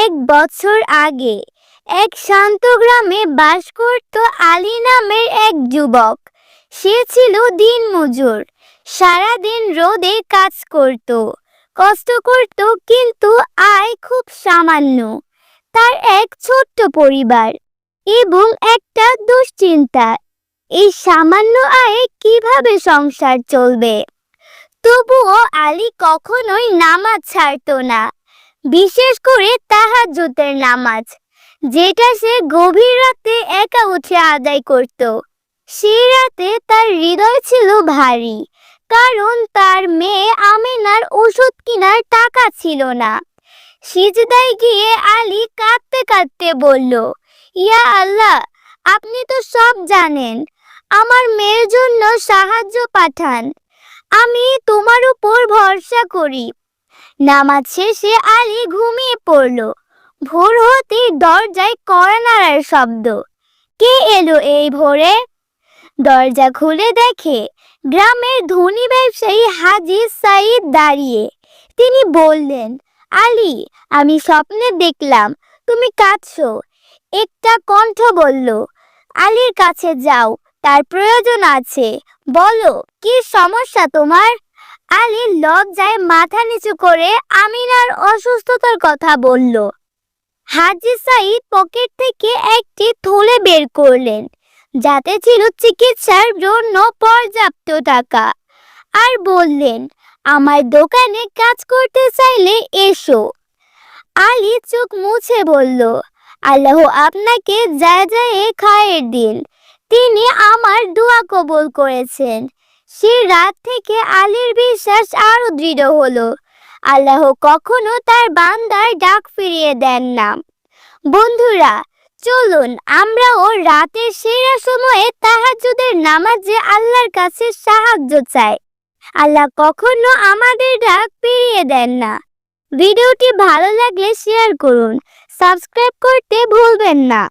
এক বছর আগে এক শান্ত গ্রামে বাস করত আলী নামের এক যুবক। সে ছিল দিনমজুর, সারাদিন রোদে কাজ করত। কষ্ট করত কিন্তু আয় খুব সামান্য। তার এক ছোট্ট পরিবার এবং একটা দুশ্চিন্তা, এই সামান্য আয়ে কীভাবে সংসার চলবে? তবুও আলী কখনোই নামাজ ছাড়তো না। বিশেষ করে তাহাজ্জুদের নামাজ, যেটা সে গভীর রাতে একা উঠে আদায় করত। সেই রাতে তার হৃদয় ছিল ভারী, কারণ তার মেয়ে আমিনার ওষুধ কেনার টাকা ছিল না। সিজদায় গিয়ে আলী কাঁদতে কাঁদতে বলল, ইয়া আল্লাহ, আপনি তো সব জানেন, আমার মেয়ের জন্য সাহায্য পাঠান। আমি তোমার উপর ভরসা করি। নামাজ শেষে আলী ঘুমিয়ে পড়ল। ভোর হতেই দরজায় কড়া নাড়ার শব্দ। কে এলো এই ভোরে? দরজা খুলে দেখে গ্রামের ধনী ব্যবসায়ী হাজি সাইদ দাঁড়িয়ে। তিনি বললেন, আলী, আমি স্বপ্নে দেখলাম, তুমি কাঁদছো। একটা কণ্ঠ বলল, আলীর কাছে যাও, তার প্রয়োজন আছে। বলো, কি সমস্যা তোমার? আলী লজ্জায় মাথা নিচু করে আমিনার অসুস্থতার কথা বলল। হাজি সাইদ পকেট থেকে একটি থলে বের করলেন, যাতে ছিল চিকিৎসার জন্য পর্যাপ্ত টাকা, আর বললেন, আমার দোকানে কাজ করতে চাইলে এসো। আলী চোখ মুছে বলল, আল্লাহ আপনাকে যায় যায় খায়ের দিন, তিনি আমার দোয়া কবুল করেছেন। সে রাত থেকে আলীর বিশ্বাস আরও দৃঢ় হলো। আল্লাহ কখনো তার বান্দার ডাক ফিরিয়ে দেন না। বন্ধুরা, চলুন, আমরাও রাতের সেরা সময়ে তাহাজ্জুদের নামাজে আল্লাহর কাছে সাহায্য চাই। আল্লাহ কখনো আমাদের ডাক ফিরিয়ে দেন না। ভিডিওটি ভালো লাগলে শেয়ার করুন, সাবস্ক্রাইব করতে ভুলবেন না।